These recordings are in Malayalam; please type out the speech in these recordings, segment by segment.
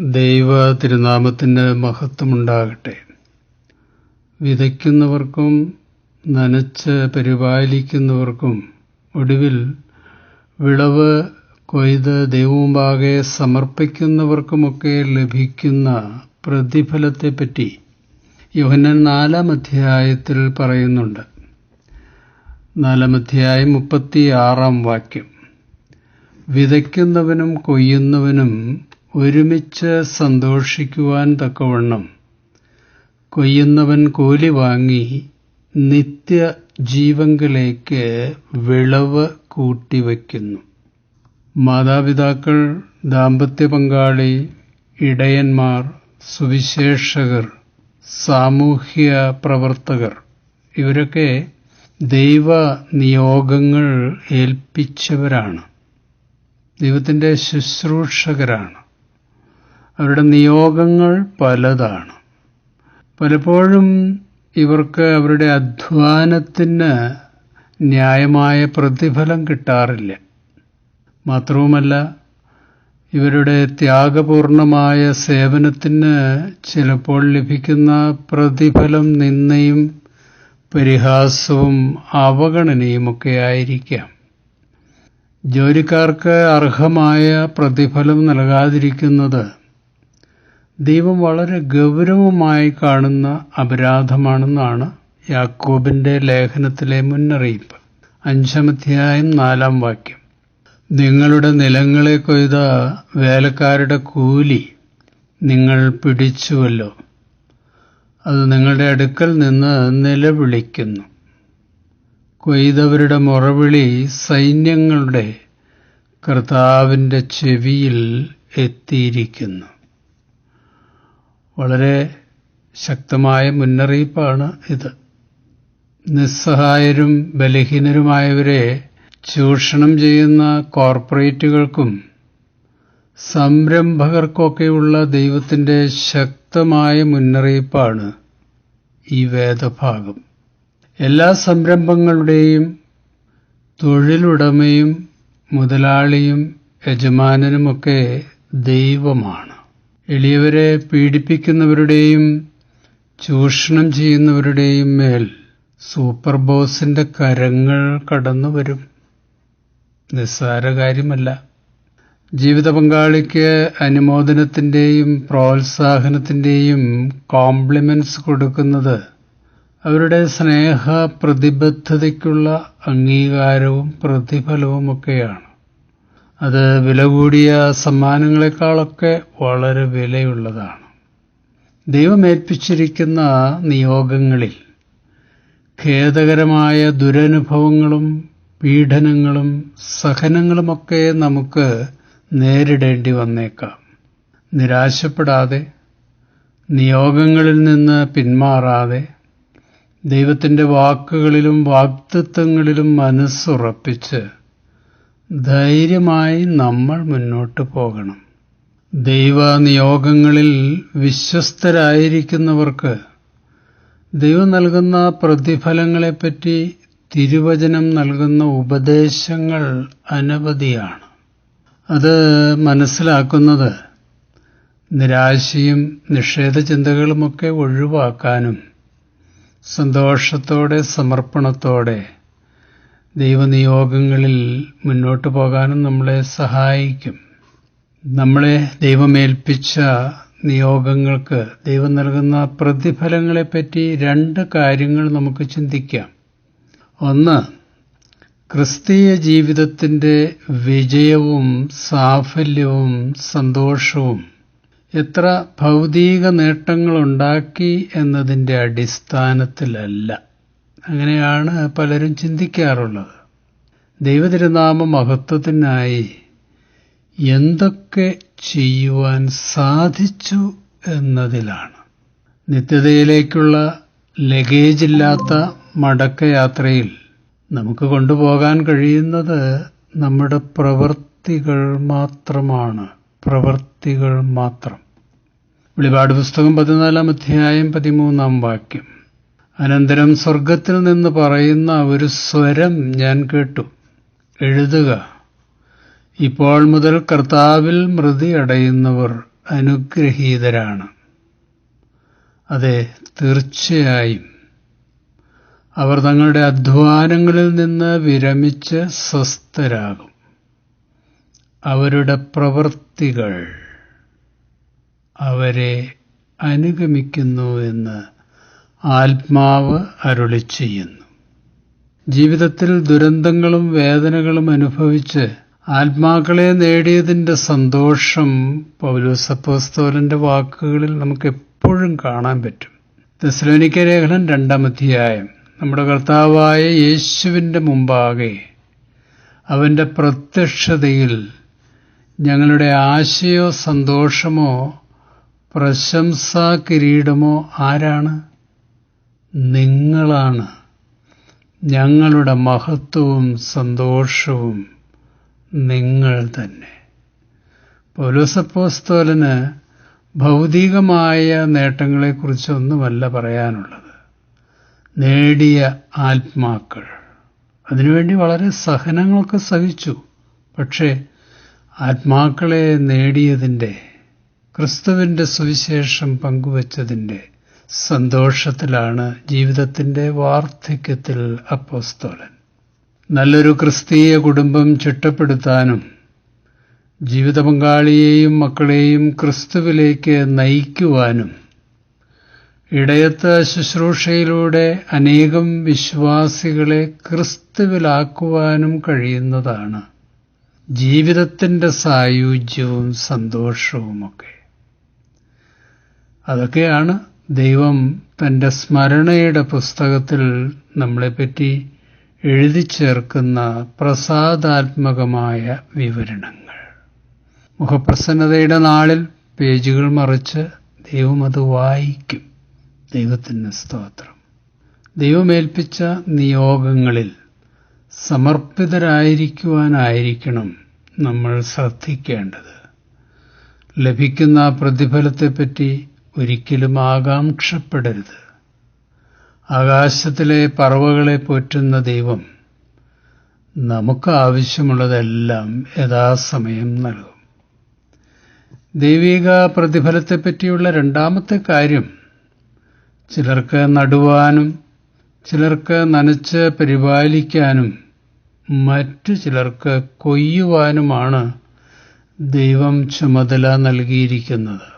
ദൈവ തിരുനാമത്തിന് മഹത്വമുണ്ടാകട്ടെ. വിതയ്ക്കുന്നവർക്കും നനച്ച് പരിപാലിക്കുന്നവർക്കും ഒടുവിൽ വിളവ് കൊയ്ത് ദൈവമുമ്പാകെ സമർപ്പിക്കുന്നവർക്കുമൊക്കെ ലഭിക്കുന്ന പ്രതിഫലത്തെപ്പറ്റി യോഹന്നാൻ നാലാം അധ്യായത്തിൽ പറയുന്നുണ്ട്. നാലാം അധ്യായം മുപ്പത്തി ആറാം വാക്യം. വിതയ്ക്കുന്നവനും കൊയ്യുന്നവനും ഒരുമിച്ച് സന്തോഷിക്കുവാൻ തക്കവണ്ണം. കൊയ്യുന്നവൻ കൂലി വാങ്ങി നിത്യ ജീവങ്കിലേക്ക് വിളവ് കൂട്ടിവയ്ക്കുന്നു. മാതാപിതാക്കൾ ദാമ്പത്യ പങ്കാളി ഇടയന്മാർ സുവിശേഷകർ സാമൂഹ്യ പ്രവർത്തകർ ഇവരൊക്കെ ദൈവ നിയോഗങ്ങൾ ഏൽപ്പിച്ചവരാണ്. ദൈവത്തിന്റെ ശുശ്രൂഷകരാണ്. അവരുടെ നിയോഗങ്ങൾ പലതാണ്. പലപ്പോഴും ഇവർക്ക് അവരുടെ അധ്വാനത്തിന് ന്യായമായ പ്രതിഫലം കിട്ടാറില്ല. മാത്രവുമല്ല ഇവരുടെ ത്യാഗപൂർണമായ സേവനത്തിന് ചിലപ്പോൾ ലഭിക്കുന്ന പ്രതിഫലം നിന്നയും പരിഹാസവും അവഗണനയുമൊക്കെ ആയിരിക്കാം. ജോലിക്കാർക്ക് അർഹമായ പ്രതിഫലം നൽകാതിരിക്കുന്നത് ദൈവം വളരെ ഗൗരവമായി കാണുന്ന അപരാധമാണെന്നാണ് യാക്കോബിന്റെ ലേഖനത്തിലെ മുന്നറിയിപ്പ്. അഞ്ചാമധ്യായം നാലാം വാക്യം. നിങ്ങളുടെ നിലങ്ങളെ കൊയ്ത വേലക്കാരുടെ കൂലി നിങ്ങൾ പിടിച്ചുവല്ലോ. അത് നിങ്ങളുടെ അടുക്കൽ നിന്ന് നിലവിളിക്കുന്നു. കൊയ്തവരുടെ മുറവിളി സൈന്യങ്ങളുടെ കർത്താവിന്റെ ചെവിയിൽ എത്തിയിരിക്കുന്നു. വളരെ ശക്തമായ മുന്നറിയിപ്പാണ് ഇത്. നിസ്സഹായരും ബലഹീനരുമായവരെ ചൂഷണം ചെയ്യുന്ന കോർപ്പറേറ്റുകൾക്കും സംരംഭകർക്കൊക്കെയുള്ള ദൈവത്തിന്റെ ശക്തമായ മുന്നറിയിപ്പാണ് ഈ വേദഭാഗം. എല്ലാ സംരംഭങ്ങളുടെയും തൊഴിലുടമയും മുതലാളിയും യജമാനനുമൊക്കെ ദൈവമാണ്. എളിയവരെ പീഡിപ്പിക്കുന്നവരുടെയും ചൂഷണം ചെയ്യുന്നവരുടെയും മേൽ സൂപ്പർ ബോസിന്റെ കരങ്ങൾ കടന്നു വരും. നിസ്സാര കാര്യമല്ല. ജീവിത പങ്കാളിക്ക് അനുമോദനത്തിന്റെയും പ്രോത്സാഹനത്തിന്റെയും കോംപ്ലിമെന്റ്സ് കൊടുക്കുന്നത് അവരുടെ സ്നേഹ പ്രതിബദ്ധതയ്ക്കുള്ള അംഗീകാരവും പ്രതിഫലവുമൊക്കെയാണ്. അത് വില കൂടിയ സമ്മാനങ്ങളെക്കാളൊക്കെ വളരെ വിലയുള്ളതാണ്. ദൈവമേൽപ്പിച്ചിരിക്കുന്ന നിയോഗങ്ങളിൽ ഖേദകരമായ ദുരനുഭവങ്ങളും പീഡനങ്ങളും സഹനങ്ങളുമൊക്കെ നമുക്ക് നേരിടേണ്ടി വന്നേക്കാം. നിരാശപ്പെടാതെ നിയോഗങ്ങളിൽ നിന്ന് പിന്മാറാതെ ദൈവത്തിന്റെ വാക്കുകളിലും വാക്തത്വങ്ങളിലും മനസ്സുറപ്പിച്ച് ധൈര്യമായി നമ്മൾ മുന്നോട്ട് പോകണം. ദൈവനിയോഗങ്ങളിൽ വിശ്വസ്തരായിരിക്കുന്നവർക്ക് ദൈവം നൽകുന്ന പ്രതിഫലങ്ങളെപ്പറ്റി തിരുവചനം നൽകുന്ന ഉപദേശങ്ങൾ അനവധിയാണ്. അത് മനസ്സിലാക്കുന്നത് നിരാശയും നിഷേധചിന്തകളുമൊക്കെ ഒഴിവാക്കാനും സന്തോഷത്തോടെ സമർപ്പണത്തോടെ ദൈവനിയോഗങ്ങളിൽ മുന്നോട്ട് പോകാനും നമ്മളെ സഹായിക്കും. നമ്മളെ ദൈവമേൽപ്പിച്ച നിയോഗങ്ങൾക്ക് ദൈവം നൽകുന്ന പ്രതിഫലങ്ങളെപ്പറ്റി രണ്ട് കാര്യങ്ങൾ നമുക്ക് ചിന്തിക്കാം. ഒന്ന് ക്രിസ്തീയ ജീവിതത്തിന്റെ വിജയവും സാഫല്യവും സന്തോഷവും എത്ര ഭൗതിക നേട്ടങ്ങളുണ്ടാക്കി എന്നതിന്റെ അടിസ്ഥാനത്തിലല്ല. അങ്ങനെയാണ് പലരും ചിന്തിക്കാറുള്ളത്. ദൈവതിരുനാമ മഹത്വത്തിനായി എന്തൊക്കെ ചെയ്യുവാൻ സാധിച്ചു എന്നതിലാണ്. നിത്യതയിലേക്കുള്ള ലഗേജില്ലാത്ത മടക്കയാത്രയിൽ നമുക്ക് കൊണ്ടുപോകാൻ കഴിയുന്നത് നമ്മുടെ പ്രവൃത്തികൾ മാത്രമാണ്. പ്രവൃത്തികൾ മാത്രം. വെളിപാട് പുസ്തകം പതിനാലാം അധ്യായം പതിമൂന്നാം വാക്യം. അനന്തരം സ്വർഗത്തിൽ നിന്ന് പറയുന്ന ഒരു സ്വരം ഞാൻ കേട്ടു. എഴുതുക. ഇപ്പോൾ മുതൽ കർത്താവിൽ മൃതി അടയുന്നവർ അനുഗ്രഹീതരാണ്. അതെ തീർച്ചയായും. അവർ തങ്ങളുടെ അധ്വാനങ്ങളിൽ നിന്ന് വിരമിച്ച് സ്വസ്ഥരാകും. അവരുടെ പ്രവൃത്തികൾ അവരെ അനുഗമിക്കുന്നു എന്ന് ആത്മാവ് അരുളി ചെയ്യുന്നു ജീവിതത്തിൽ ദുരന്തങ്ങളും വേദനകളും അനുഭവിച്ച് ആത്മാക്കളെ നേടിയതിന്റെ സന്തോഷം പൗലോസപ്പോസ്തോലന്റെ വാക്കുകളിൽ നമുക്ക് എപ്പോഴും കാണാൻ പറ്റും. തെസ്ലോനിക്ക ലേഖനം രണ്ടാം അധ്യായം. നമ്മുടെ കർത്താവായ യേശുവിന്റെ മുമ്പാകെ അവന്റെ പ്രത്യക്ഷതയിൽ ഞങ്ങളുടെ ആശയോ സന്തോഷമോ പ്രശംസാ കിരീടമോ ആരാണ്? നിങ്ങളാണ്. ഞങ്ങളുടെ മഹത്വവും സന്തോഷവും നിങ്ങൾ തന്നെ. പൗലോസപ്പോസ്തോലന് ഭൗതികമായ നേട്ടങ്ങളെക്കുറിച്ചൊന്നുമല്ല പറയാനുള്ളത്. നേടിയ ആത്മാക്കൾ. അതിനുവേണ്ടി വളരെ സഹനങ്ങളൊക്കെ സഹിച്ചു. പക്ഷേ ആത്മാക്കളെ നേടിയതിന്റെ ക്രിസ്തുവിന്റെ സുവിശേഷം പങ്കുവച്ചതിന്റെ സന്തോഷത്തിലാണ് ജീവിതത്തിന്റെ വാർദ്ധക്യത്തിൽ അപ്പോസ്തോലൻ. നല്ലൊരു ക്രിസ്തീയ കുടുംബം ചിട്ടപ്പെടുത്താനും ജീവിത പങ്കാളിയെയും മക്കളെയും ക്രിസ്തുവിലേക്ക് നയിക്കുവാനും ഇടയത്ത ശുശ്രൂഷയിലൂടെ അനേകം വിശ്വാസികളെ ക്രിസ്തുവിലാക്കുവാനും കഴിയുന്നതാണ് ജീവിതത്തിന്റെ സായുജ്യവും സന്തോഷവുമൊക്കെ. അതൊക്കെയാണ് ദൈവം തന്റെ സ്മരണയുടെ പുസ്തകത്തിൽ നമ്മളെപ്പറ്റി എഴുതി ചേർക്കുന്ന പ്രസാദാത്മകമായ വിവരണങ്ങൾ. മുഖപ്രസന്നതയുടെ നാളിൽ പേജുകൾ മറിച്ച് ദൈവം അത് വായിക്കും. ദൈവത്തിന് സ്തോത്രം. ദൈവമേൽപ്പിച്ച നിയോഗങ്ങളിൽ സമർപ്പിതരായിരിക്കുവാനായിരിക്കണം നമ്മൾ ശ്രദ്ധിക്കേണ്ടത്. ലഭിക്കുന്ന പ്രതിഫലത്തെപ്പറ്റി ഒരിക്കലും ആകാംക്ഷപ്പെടരുത് ആകാശത്തിലെ പറവകളെ പോറ്റുന്ന ദൈവം നമുക്ക് ആവശ്യമുള്ളതെല്ലാം യഥാസമയം നൽകും. ദൈവിക പ്രതിഫലത്തെപ്പറ്റിയുള്ള രണ്ടാമത്തെ കാര്യം ചിലർക്ക് നടുവാനും ചിലർക്ക് നനച്ച് പരിപാലിക്കാനും മറ്റു ചിലർക്ക് കൊയ്യുവാനുമാണ് ദൈവം ചുമതല നൽകിയിരിക്കുന്നത്.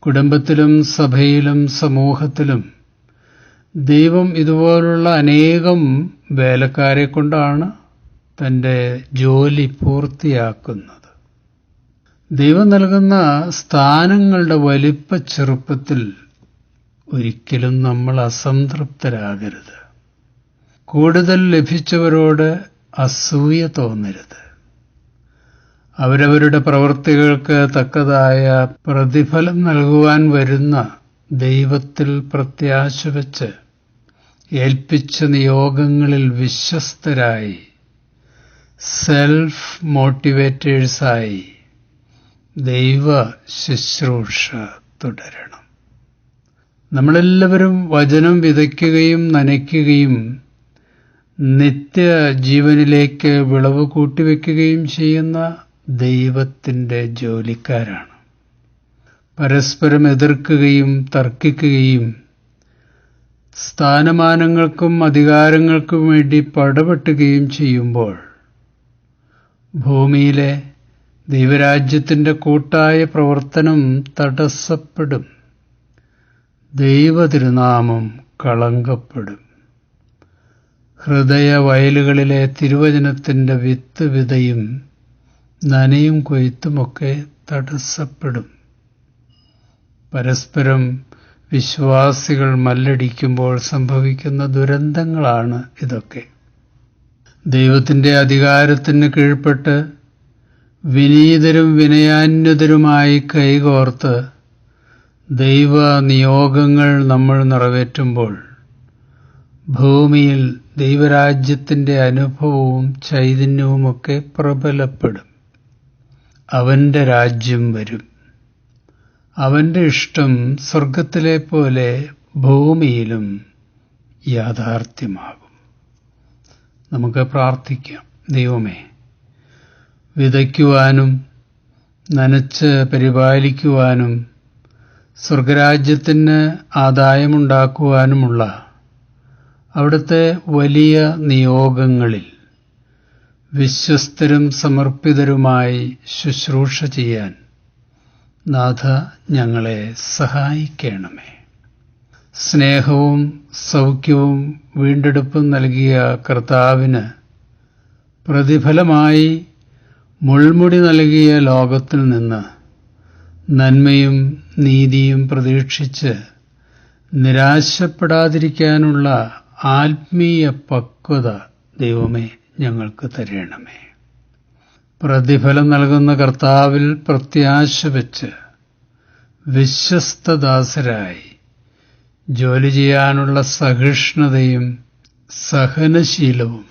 കുടുംബത്തിലും സഭയിലും സമൂഹത്തിലും ദൈവം ഇതുപോലുള്ള അനേകം വേലക്കാരെ കൊണ്ടാണ് തന്റെ ജോലി പൂർത്തിയാക്കുന്നത്. ദൈവം നൽകുന്ന സ്ഥാനങ്ങളുടെ വലിപ്പ ചെറുപ്പത്തിൽ ഒരിക്കലും നമ്മൾ അസംതൃപ്തരാകരുത്. കൂടുതൽ ലഭിച്ചവരോട് അസൂയ തോന്നരുത്. അവരവരുടെ പ്രവൃത്തികൾക്ക് തക്കതായ പ്രതിഫലം നൽകുവാൻ വരുന്ന ദൈവത്തിൽ പ്രത്യാശ വച്ച് ഏൽപ്പിച്ച നിയോഗങ്ങളിൽ വിശ്വസ്തരായി സെൽഫ് മോട്ടിവേറ്റേഴ്സായി ദൈവ ശുശ്രൂഷ തുടരണം. നമ്മളെല്ലാവരും വചനം വിതയ്ക്കുകയും നനയ്ക്കുകയും നിത്യ ജീവനിലേക്ക് വിളവ് കൂട്ടിവെക്കുകയും ചെയ്യുന്ന ദൈവത്തിന്റെ ജോലിക്കാരാണ്. പരസ്പരം എതിർക്കുകയും തർക്കിക്കുകയും സ്ഥാനമാനങ്ങൾക്കും അധികാരങ്ങൾക്കും വേണ്ടി പടപെട്ടുകയും ചെയ്യുമ്പോൾ ഭൂമിയിലെ ദൈവരാജ്യത്തിന്റെ കൂട്ടായ പ്രവർത്തനം തടസ്സപ്പെടും. ദൈവതിരുനാമം കളങ്കപ്പെടും. ഹൃദയ വയലുകളിലെ തിരുവചനത്തിന്റെ വിത്ത് വിതയും നനയും കൊയ്ത്തുമൊക്കെ തടസ്സപ്പെടും. പരസ്പരം വിശ്വാസികൾ മല്ലടിക്കുമ്പോൾ സംഭവിക്കുന്ന ദുരന്തങ്ങളാണ് ഇതൊക്കെ. ദൈവത്തിന്റെ അധികാരത്തിന് കീഴ്പ്പെട്ട് വിനീതരും വിനയാന്യതരുമായി കൈകോർത്ത് ദൈവ നിയോഗങ്ങൾ നമ്മൾ നിറവേറ്റുമ്പോൾ ഭൂമിയിൽ ദൈവരാജ്യത്തിന്റെ അനുഭവവും ചൈതന്യവുമൊക്കെ പ്രബലപ്പെടും. അവന്റെ രാജ്യം വരും. അവന്റെ ഇഷ്ടം സ്വർഗത്തിലെ പോലെ ഭൂമിയിലും യാഥാർത്ഥ്യമാകും. നമുക്ക് പ്രാർത്ഥിക്കാം. ദൈവമേ വിതയ്ക്കുവാനും നനച്ച് പരിപാലിക്കുവാനും സ്വർഗരാജ്യത്തിന് ആദായമുണ്ടാക്കുവാനുമുള്ള അവിടുത്തെ വലിയ നിയോഗങ്ങളിൽ വിശ്വസ്തരും സമർപ്പിതരുമായി ശുശ്രൂഷ ചെയ്യാൻ നാഥ ഞങ്ങളെ സഹായിക്കണമേ. സ്നേഹവും സൗഖ്യവും വീണ്ടെടുപ്പും നൽകിയ കർത്താവിന് പ്രതിഫലമായി മുൾമുടി നൽകിയ ലോകത്തിൽ നിന്ന് നന്മയും നീതിയും പ്രതീക്ഷിച്ച് നിരാശപ്പെടാതിരിക്കാനുള്ള ആത്മീയ പക്വത ദൈവമേ ഞങ്ങൾക്ക് തരേണമേ. പ്രതിഫലം നൽകുന്ന കർത്താവിൽ പ്രത്യാശ വെച്ച് വിശ്വസ്തദാസരായി ജോലി ചെയ്യാനുള്ള സഹിഷ്ണുതയും സഹനശീലവും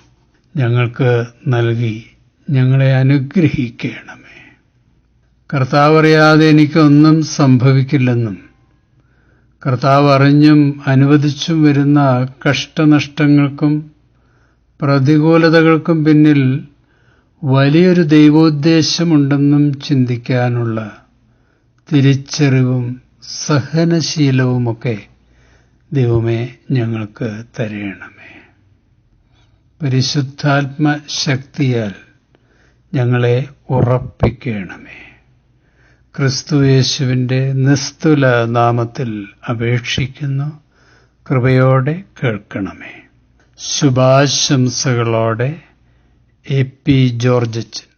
ഞങ്ങൾക്ക് നൽകി ഞങ്ങളെ അനുഗ്രഹിക്കണമേ. കർത്താവ് അറിയാതെ എനിക്കൊന്നും സംഭവിക്കില്ലെന്നും കർത്താവ് അറിഞ്ഞും അനുവദിച്ചും വരുന്ന കഷ്ടനഷ്ടങ്ങൾക്കും പ്രതികൂലതകൾക്കും പിന്നിൽ വലിയൊരു ദൈവോദ്ദേശമുണ്ടെന്നും ചിന്തിക്കാനുള്ള തിരിച്ചറിവും സഹനശീലവുമൊക്കെ ദൈവമേ ഞങ്ങൾക്ക് തരയണമേ പരിശുദ്ധാത്മ ശക്തിയാൽ ഞങ്ങളെ ഉറപ്പിക്കണമേ. ക്രിസ്തുയേശുവിന്റെ നിസ്തുല നാമത്തിൽ അപേക്ഷിക്കുന്നു. കൃപയോടെ കേൾക്കണമേ. ശുഭാശംസകളോടെ എ പി ജോർജച്ചൻ.